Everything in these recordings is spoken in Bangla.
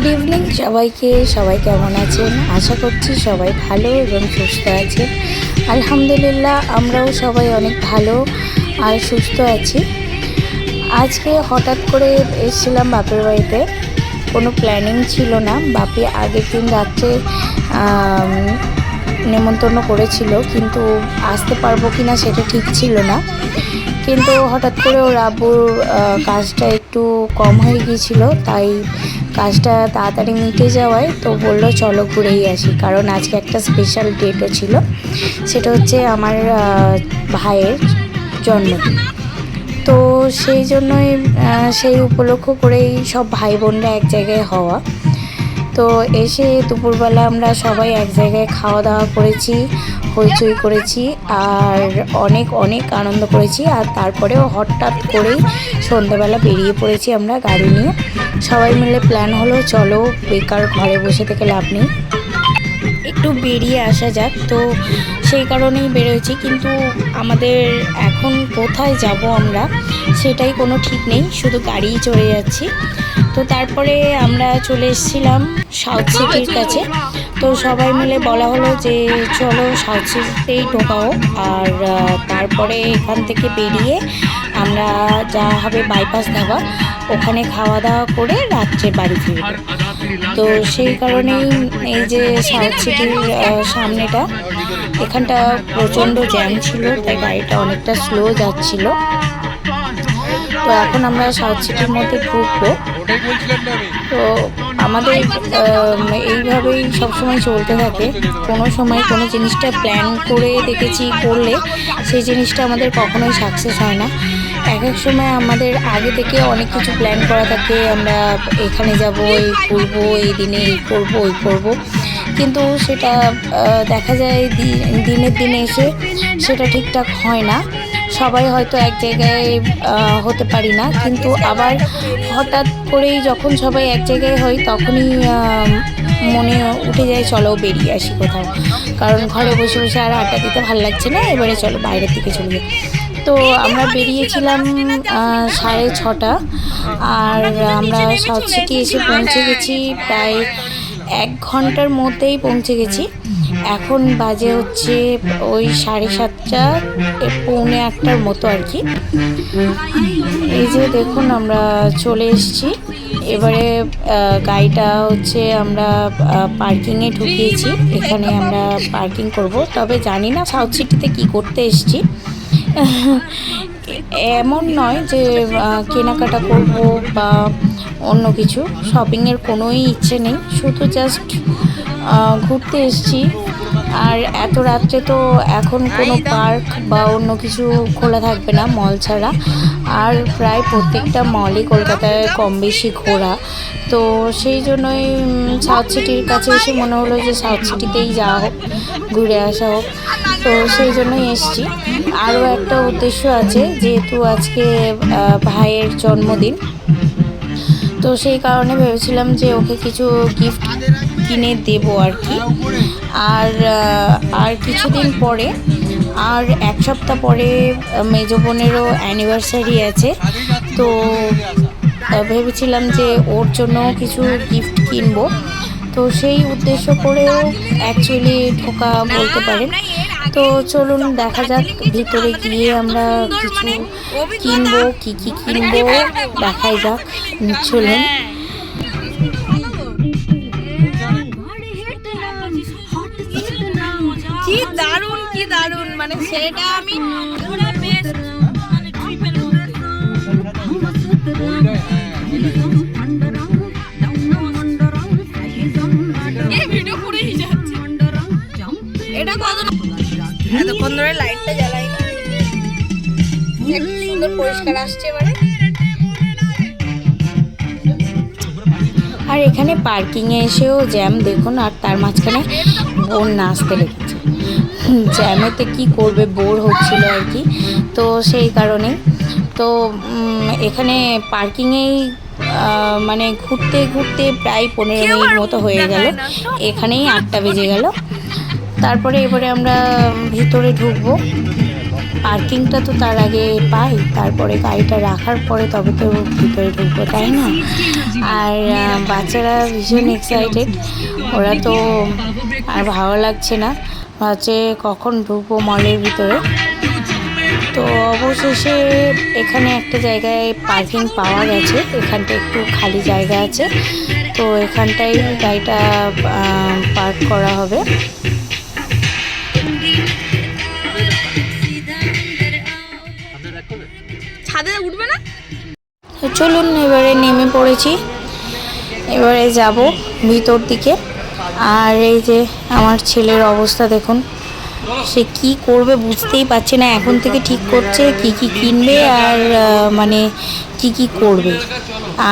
গুড ইভিনিং সবাইকে। সবাই কেমন আছেন? আশা করছি সবাই ভালো এবং সুস্থ আছে আলহামদুলিল্লাহ, আমরাও সবাই অনেক ভালো আর সুস্থ আছি। আজকে হঠাৎ করে এসেছিলাম বাপের বাড়িতে। কোনো প্ল্যানিং ছিল না। বাপি আগের দিন রাত্রে নেমন্তন্ন করেছিল, কিন্তু আসতে পারব কি না সেটা ঠিক ছিল না। কিন্তু হঠাৎ করে ওর আব্বুর কাজটা একটু কম হয়ে গিয়েছিল, তাই কাজটা তাড়াতাড়ি মিটে যাওয়ায় তো বলল চলো ঘুরেই আসি, কারণ আজকে একটা স্পেশাল ডেটও ছিল। সেটা হচ্ছে আমার ভাইয়ের জন্মদিন তো সেই জন্যই সেই উপলক্ষ করেই সব ভাই বোনরা এক জায়গায় হওয়া। তো এসে দুপুরবেলা আমরা সবাই এক জায়গায় খাওয়া দাওয়া করেছি, হইচই করেছি, আর অনেক অনেক আনন্দ করেছি। আর তারপরেও হঠাৎ করেই সন্ধ্যাবেলা বেরিয়ে পড়েছি আমরা গাড়ি নিয়ে। সবাই মিলে প্ল্যান হলো, চলো বেকার ঘরে বসে থেকে লাভ নেই। একটু বেরিয়ে আসা যাক, তো সেই কারণেই বেরোয়েছি। কিন্তু আমাদের এখন কোথায় যাব আমরা, সেটাই কোনো ঠিক নেই। শুধু গাড়িই চড়ে যাচ্ছি। তো তারপরে আমরা চলে এসেছিলাম সাউথ সিটির কাছে। তো সবাই মিলে বলা হলো যে, চলো সাউথ সিটিতেই ঢোকাও। আর তারপরে এখান থেকে বেরিয়ে আমরা যা হবে বাইপাস ধাবা, ওখানে খাওয়া দাওয়া করে রাত্রে বাড়ি ফিরবো। তো সেই কারণেই এই যে সাউথ সিটির সামনেটা, এখানটা প্রচণ্ড জ্যাম ছিল, তাই গাড়িটা অনেকটা স্লো যাচ্ছিল। তো এখন আমরা সাউথ সিটির মধ্যে ঢুকবো। তো আমাদের আম, এইভাবেই সবসময় চলতে থাকে। কোনো সময় কোনো জিনিসটা প্ল্যান করে দেখেছি করলে সেই জিনিসটা আমাদের কখনোই সাকসেস হয় না। এক এক সময় আমাদের আগে থেকে অনেক কিছু প্ল্যান করা থাকে আমরা এখানে যাব এই করব এই দিনে এই করব ওই করব। কিন্তু সেটা দেখা যায় দিনের দিনে এসে সেটা ঠিকঠাক হয় না। সবাই হয়তো এক জায়গায় হতে পারি না। কিন্তু আবার হঠাৎ করেই যখন সবাই এক জায়গায় হই তখনই মনে উঠে যায়, চলো বেরিয়ে আসি কোথাও। কারণ ঘরে বসে বসে আর আড্ডা দিতে ভালো লাগছে না, এবারে চলো বাইরের দিকে চলে যাই। তো আমরা বেরিয়েছিলাম সাড়ে ছটা। আর আমরা সাউথ সিটি এসে পৌঁছে গেছি প্রায় এক ঘণ্টার মধ্যেই পৌঁছে গেছি। এখন বাজে হচ্ছে ওই সাড়ে সাতটা পৌনে আটটার মতো আর কি। এই যে দেখুন আমরা চলে এসেছি। এবারে গাড়িটা হচ্ছে আমরা পার্কিংয়ে ঢুকিয়েছি। এখানে আমরা পার্কিং করব। তবে জানি না সাউথ সিটিতে কি করতে এসেছি। এমন নয় যে কেনাকাটা করব বা অন্য কিছু। শপিংয়ের কোনোই ইচ্ছে নেই। শুধু জাস্ট ঘুরতে এসেছি। আর এত রাত্রে তো এখন কোনো পার্ক বা অন্য কিছু খোলা থাকবে না, মল ছাড়া। আর প্রায় প্রত্যেকটা মলই কলকাতায় কম বেশি ঘোরা। তো সেই জন্যই সাউথ সিটির কাছে এসে মনে হলো যে সাউথ সিটিতেই যাওয়া হোক, ঘুরে আসা হোক। তো সেই জন্যই এসেছি। আরও একটা উদ্দেশ্য আছে, যেহেতু আজকে ভাইয়ের জন্মদিন, তো সেই কারণে ভেবেছিলাম যে ওকে কিছু গিফট কিনে দেব আর কি। আর আর কিছুদিন পরে, আর এক সপ্তাহ পরে মেজো বোনেরও অ্যানিভার্সারি আছে। তো ভেবেছিলাম যে ওর জন্য কিছু গিফট কিনবো। তো সেই উদ্দেশ্য করেও অ্যাকচুয়ালি ঢোকা বলতে পারেন তো চলুন, দেখা যাক ভিতরে গিয়ে আমরা কিছু কিনবো, কি কি কিনবো, দেখাই যাক। চলুন। দারুণ মানে সেটা আমি পুরো বেস্ট এই ভিডিও পুরোই এটা কত এতক্ষণ ধরে লাইটটা জ্বালাই সুন্দর পরিষ্কার আসছে এবারে আর এখানে পার্কিংয়ে এসেও জ্যাম দেখুন আর তার মাঝখানে বোন নাচতে লেগেছে জ্যামেতে কি করবে বোর হচ্ছিল আর কি। তো সেই কারণে তো এখানে পার্কিংয়েই মানে ঘুরতে ঘুরতে প্রায় পনেরো মিনিট মতো হয়ে গেল। এখানেই আটটা বেজে গেল। তারপরে এবারে আমরা ভিতরে ঢুকবো। পার্কিংটা তো তার আগে পাই তারপরে গাড়িটা রাখার পরে তবে তো ভিতরে ঢুকবো তাই না? আর বাচ্চারা ভীষণ এক্সাইটেড ওরা তো আর ভালো লাগছে না। ভাবছে কখন ঢুকবো মলের ভিতরে। তো অবশেষে এখানে একটা জায়গায় পার্কিং পাওয়া গেছে। এখানটা একটু খালি জায়গা আছে। তো এখানটাই গাড়িটা পার্ক করা হবে। ছাদে উঠবে না? চলুন এবারে নেমে পড়েছি। এবারে যাব ভিতর দিকে। আর এই যে আমার ছেলের অবস্থা দেখুন, সে কি করবে বুঝতেই পারছে না, এখন থেকে ঠিক করছে কি কি কিনবে আর মানে কি কি করবে।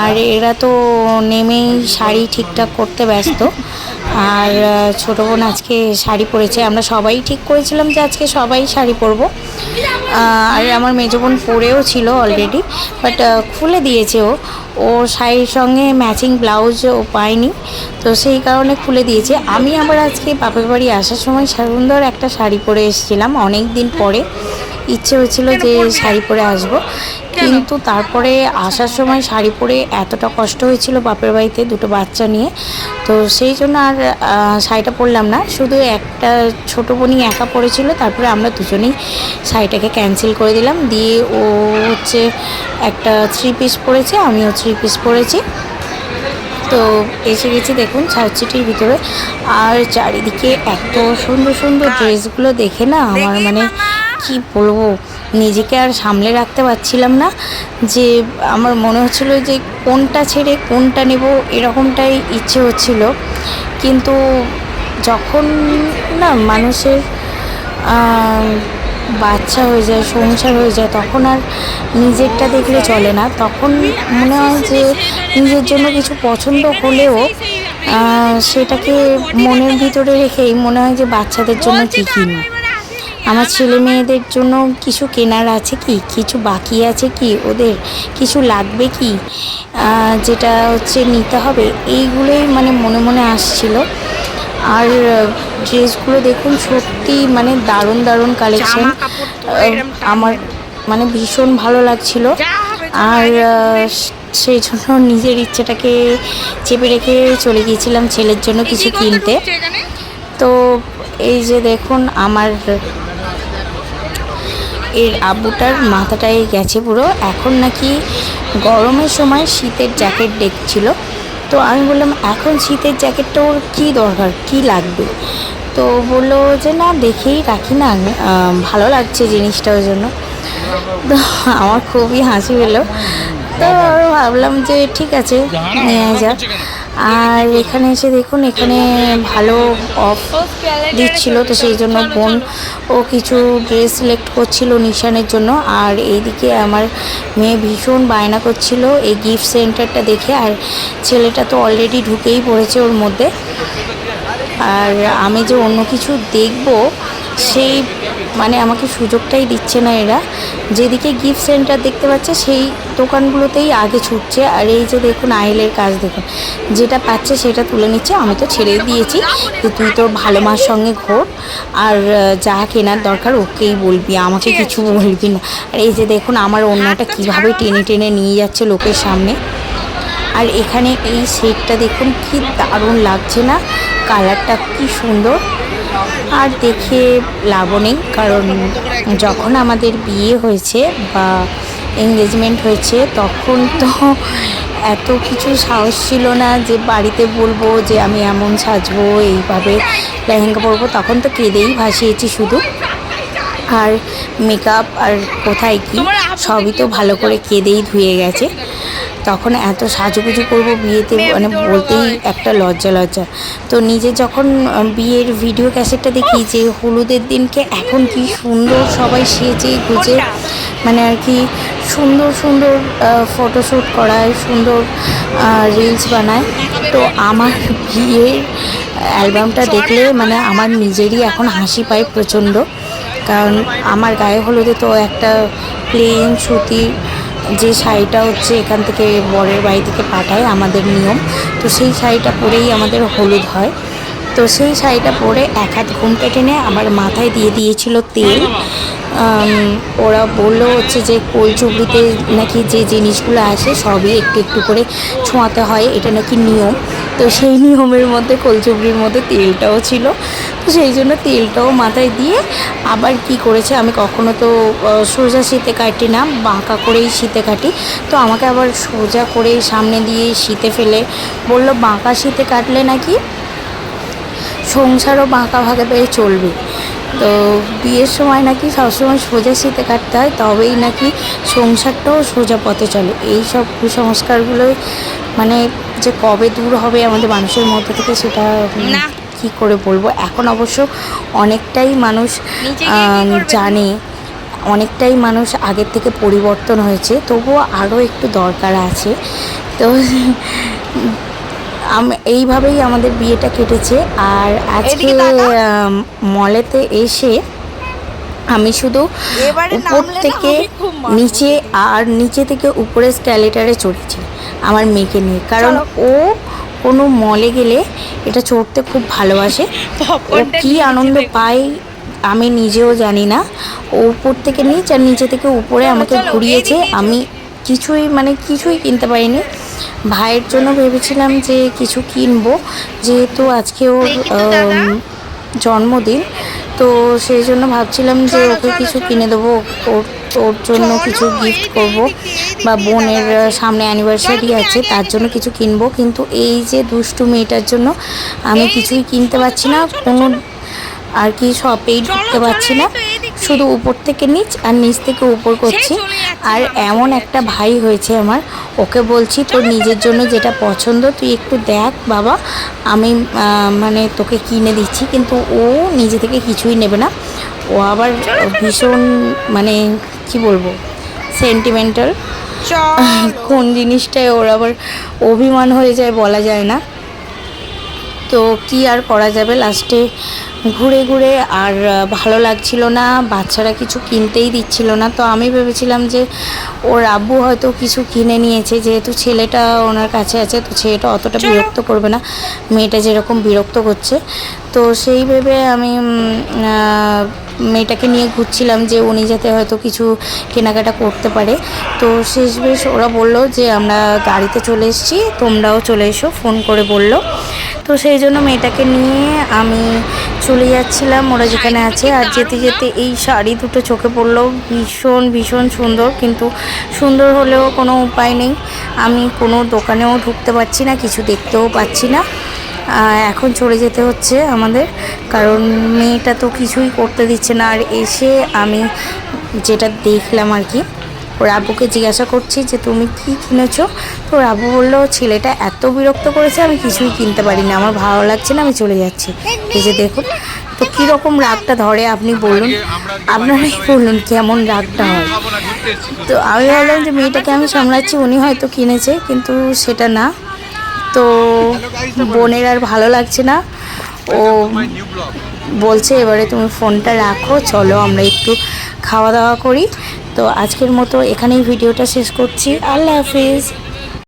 আর এরা তো নেমেই শাড়ি ঠিকঠাক করতে ব্যস্ত আর ছোটো বোন আজকে শাড়ি পরেছে। আমরা সবাই ঠিক করেছিলাম যে আজকে সবাই শাড়ি পরবো। আর আমার মেজো বোন পরেও ছিল অলরেডি বাট খুলে দিয়েছে ও। ও শাড়ির সঙ্গে ম্যাচিং ব্লাউজ ও পায়নি, তো সেই কারণে খুলে দিয়েছে। আমি আবার আজকে বাপের বাড়ি আসার সময় সুন্দর একটা শাড়ি পরে এসেছিলাম অনেক দিন পরে। ইচ্ছে হয়েছিল যে শাড়ি পরে আসব। কিন্তু তারপরে আসার সময় শাড়ি পরে এতটা কষ্ট হয়েছিল বাপের বাড়িতে দুটো বাচ্চা নিয়ে। তো সেই জন্য আর শাড়িটা পরলাম না। শুধু একটা ছোটো বোনই একা পরেছিল তারপরে আমরা দুজনেই শাড়িটাকে ক্যান্সেল করে দিলাম। দিয়ে ও হচ্ছে একটা থ্রি পিস পরেছে আমিও থ্রি পিস পরেছি। তো এসে গেছি দেখুন সাউথ সিটির ভিতরে। আর চারিদিকে এত সুন্দর সুন্দর ড্রেসগুলো দেখে না আমার মানে কি বলব? নিজেকে আর সামলে রাখতে পারছিলাম না যে আমার মনে হচ্ছিল যে কোনটা ছেড়ে কোনটা নেব এরকমটাই ইচ্ছে হচ্ছিল। কিন্তু যখন না মানুষের বাচ্চা হয়ে যায়, সংসার হয়ে যায়, তখন আর নিজেরটা দেখলে চলে না। তখন মনে হয় যে নিজের জন্য কিছু পছন্দ হলেও সেটাকে মনের ভিতরে রেখেই মনে হয় যে বাচ্চাদের জন্য কী কিনি আমার ছেলে মেয়েদের জন্য কিছু কেনার আছে কি? কিছু বাকি আছে কি? ওদের কিছু লাগবে কি? যেটা হচ্ছে নিতে হবে। এইগুলোই মানে মনে মনে আসছিল। আর ড্রেসগুলো দেখুন সত্যি মানে দারুণ দারুণ কালেকশন আমার মানে ভীষণ ভালো লাগছিল। আর সেই জন্য নিজের ইচ্ছেটাকে চেপে রেখে চলে গিয়েছিলাম ছেলের জন্য কিছু কিনতে। তো এই যে দেখুন আমার এর আব্বুটার মাথাটাই গেছে পুরো। এখন নাকি গরমের সময় শীতের জ্যাকেট দেখছিল। তো আমি বললাম এখন শীতের জ্যাকেটটা ওর কী দরকার? কী লাগবে? তো বলল যে না দেখেই রাখি না। ভালো লাগছে জিনিসটা ওই জন্য। তো আমার খুবই হাসি পেল। তো ভাবলাম যে ঠিক আছে নিয়ে যাক। আর এখানে এসে দেখুন, এখানে ভালো অফ দিচ্ছিল, তো সেই জন্য বোন ও কিছু ড্রেস সিলেক্ট করছিল নিশানের জন্য। আর এইদিকে আমার মেয়ে ভীষণ বায়না করছিল এই গিফট সেন্টারটা দেখে। আর ছেলেটা তো অলরেডি ঢুকেই পড়েছে ওর মধ্যে। আর আমি যে অন্য কিছু দেখব সেই মানে আমাকে সুযোগটাই দিচ্ছে না এরা। যেদিকে গিফট সেন্টার দেখতে পাচ্ছে সেই দোকানগুলোতেই আগে ছুটছে। আর এই যে দেখুন আইলের কাজ দেখুন যেটা পাচ্ছে সেটা তুলে নিচ্ছে। আমি তো ছেড়েই দিয়েছি যে তুই তোর ভালো মার সঙ্গে ঘোর। আর যা কেনার দরকার ওকেই বলবি আমাকে কিছু বলবি না। আর এই যে দেখুন আমার অন্যটা কীভাবে টেনে টেনে নিয়ে যাচ্ছে লোকের সামনে। আর এখানে এই শেডটা দেখুন, কি দারুণ লাগছে না? কালারটা কি সুন্দর। আর দেখে লাভও নেই, কারণ যখন আমাদের বিয়ে হয়েছে বা এঙ্গেজমেন্ট হয়েছে, তখন তো এত কিছু সাহস ছিল না যে বাড়িতে বলব যে আমি এমন সাজবো, এইভাবে লেহেঙ্গা পরবো, তখন তো কেঁদেই ভাসিয়েছি শুধু। আর মেকআপ আর কোথায় কি সবই তো ভালো করে কেঁদেই ধুয়ে গেছে। তখন এত সাজুগুজু করব বিয়েতে মানে বলতেই একটা লজ্জা লজ্জা। তো নিজে যখন বিয়ের ভিডিও ক্যাসেটটা দেখি যে হলুদের দিনকে এখন কি সুন্দর সবাই সেজে গুজে মানে আর কি সুন্দর সুন্দর ফটোশ্যুট করায় সুন্দর রিলস বানায়। তো আমার বিয়ের অ্যালবামটা দেখলে মানে আমার নিজেরই এখন হাসি পায় প্রচণ্ড। কারণ আমার গায়ে হলুদে তো একটা প্লেন সুতির যে শাড়িটা হচ্ছে এখান থেকে বরের বাড়ি থেকে পাঠায় আমাদের নিয়ম। তো সেই শাড়িটা পরেই আমাদের হলুদ হয়। তো সেই শাড়িটা পরে এক হাত ঘুমটা টেনে আমার মাথায় দিয়ে দিয়েছিল তেল। ওরা বলল হচ্ছে যে কোলচুবড়িতে নাকি যে জিনিসগুলো আসে সবই একটু একটু করে ছোঁয়াতে হয়। এটা নাকি নিয়ম। তো সেই নিয়মের মধ্যে কলচুবড়ির মধ্যে তেলটাও ছিল। তো সেই জন্য তেলটাও মাথায় দিয়ে আবার কি করেছে, আমি কখনো তো সোজা শীতে কাটি না, বাঁকা করেই শীতে কাটি। তো আমাকে আবার সোজা করে সামনে দিয়ে শীতে ফেলে বলল, বাঁকা শীতে কাটলে নাকি সংসারও বাঁকা ভাগে পেয়ে চলবে? তো বিয়ের সময় নাকি সবসময় সোজা শীতে কাটতে হয় তবেই নাকি সংসারটাও সোজা পথে চলে এই সব কুসংস্কারগুলো মানে যে কবে দূর হবে আমাদের মানুষের মধ্যে থেকে সেটা না। কি করে বলব এখন অবশ্য অনেকটাই মানুষ? জানে অনেকটাই মানুষ আগের থেকে পরিবর্তন হয়েছে তবুও আরও একটু দরকার আছে তো এইভাবেই আমাদের বিয়েটা কেটেছে। আর আজকে মলেতে এসে আমি শুধু উপর থেকে। নিচে আর নিচে থেকে উপরে স্ক্যালেটারে চড়েছি আমার মেয়েকে নিয়ে। কারণ ও কোনো মলে গেলে এটা চড়তে খুব ভালোবাসে। ও কি আনন্দ পায় আমি নিজেও জানি না। ও উপর থেকে নিচ আর নিচে থেকে উপরে আমাকে ঘুরিয়েছে। আমি কিছুই মানে কিছুই কিনতে পারিনি। ভাইয়ের জন্য ভেবেছিলাম যে কিছু কিনবো যেহেতু আজকে ওর জন্মদিন তো সেই জন্য ভাবছিলাম যে ওকে কিছু কিনে দেবো ওর ওর জন্য কিছু গিফট করব বা বোনের সামনে অ্যানিভার্সারি আছে তার জন্য কিছু কিনবো কিন্তু এই যে দুষ্টু মেয়েটার জন্য আমি কিছুই কিনতে পারছি না কোনো আর কি শপেই ঢুকতে পারছি না। শুধু উপর থেকে নিচ আর নিচ থেকে উপর করছি। আর এমন একটা ভাই হয়েছে আমার। ওকে বলছি তোর নিজের জন্য যেটা পছন্দ তুই একটু দেখ বাবা। আমি মানে তোকে কিনে দিচ্ছি। কিন্তু ও নিজে থেকে কিছুই নেবে না। ও আবার ভীষণ মানে কি বলব সেন্টিমেন্টাল কোন জিনিসটায় ওর আবার অভিমান হয়ে যায় বলা যায় না। তো কি আর করা যাবে? লাস্টে ঘুরে ঘুরে আর ভালো লাগছিল না বাচ্চারা কিছু কিনতেই দিচ্ছিল না। তো আমি ভেবেছিলাম যে ওর আব্বু হয়তো কিছু কিনে নিয়েছে যেহেতু ছেলেটা ওনার কাছে আছে তো ছেলেটা অতটা বিরক্ত করবে না। মেয়েটা যেরকম বিরক্ত করছে তো সেই ভেবে আমি মেয়েটাকে নিয়ে ঘুরছিলাম যে উনি যাতে হয়তো কিছু কেনাকাটা করতে পারে। তো শেষ বেশ ওরা বলল যে আমরা গাড়িতে চলে এসেছি তোমরাও চলে এসো। ফোন করে বলল। তো সেই জন্য মেয়েটাকে নিয়ে আমি চলে যাচ্ছিলাম ওরা যেখানে আছে। আর যেতে যেতে এই শাড়ি দুটো চোখে পড়ল। ভীষণ ভীষণ সুন্দর কিন্তু সুন্দর হলেও কোনো উপায় নেই। আমি কোনো দোকানেও ঢুকতে পারছি না কিছু দেখতেও পাচ্ছি না। এখন চলে যেতে হচ্ছে আমাদের কারণ মেয়েটা তো কিছুই করতে দিচ্ছে না। আর এসে আমি যেটা দেখলাম আর কি ওর আব্বুকে জিজ্ঞাসা করছি যে তুমি কি কিনেছো? তো ওর আব্বু বলল ছেলেটা এত বিরক্ত করেছে আমি কিছুই কিনতে পারি না আমার ভালো লাগছে না আমি চলে যাচ্ছি। এই যে দেখুন তো কীরকম রাগটা ধরে আপনি বলুন। আপনারাই বলুন কেমন রাগটা হয়। তো আমি ভাবলাম যে মেয়েটাকে আমি সামলাচ্ছি উনি হয়তো কিনেছে কিন্তু সেটা না। তো বোনের আর ভালো লাগছে না। ও বলছে এবারে তুমি ফোনটা রাখো চলো আমরা একটু খাওয়া দাওয়া করি। তো আজকের মতো এখানেই ভিডিওটা শেষ করছি। আল্লাহ হাফিজ।